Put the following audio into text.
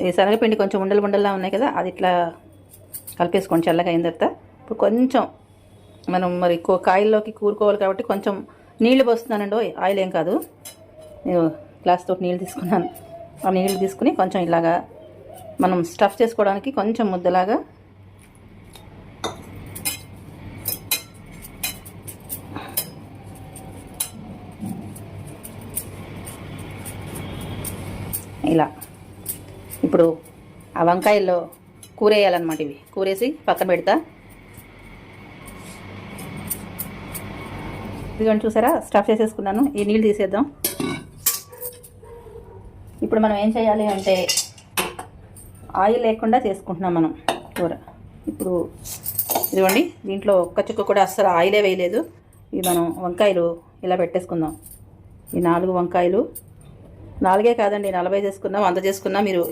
ఈ శనగపిండి కొంచెం ఉండలు ఉండల్లా ఉన్నాయి కదా అది ఇట్లా కలిపేసుకోండి చల్లగా అయిన తర్వాత ఇప్పుడు కొంచెం మనం మరి కో- కాయల్లోకి కూరుకోవాలి కాబట్టి కొంచెం నీళ్ళు పోస్తున్నానండి. ఆయిల్ ఏం కాదు. నేను గ్లాస్ తోటి నీళ్ళు తీసుకున్నాను. ఆ నీళ్ళు తీసుకుని కొంచెం ఇలాగా మనం స్టఫ్ చేసుకోవడానికి కొంచెం ముద్దలాగా ఇలా ఇప్పుడు ఆ వంకాయల్లో కూరేయాలన్నమాట ఇవి. కూరేసి పక్కన పెడతా. ఇదిగోండి చూసారా? స్టఫ్ చేసేసుకున్నాను. ఈ నీళ్ళు తీసేద్దాం. ఇప్పుడు మనం ఏం చేయాలి అంటే ఆయిల్ లేకుండా చేసుకుంటున్నాం మనం. కూర. ఇప్పుడు ఇదిగోండి దీంట్లో ఒక్క చుక్క కూడా అస్సలు ఆయిలే వేయలేదు. ఇవి మనం వంకాయలు ఇలా పెట్టేసుకుందాం. ఈ నాలుగు వంకాయలు. నాలుగే కాదండి నలభై చేసుకున్నా వంద చేసుకున్నా మీరు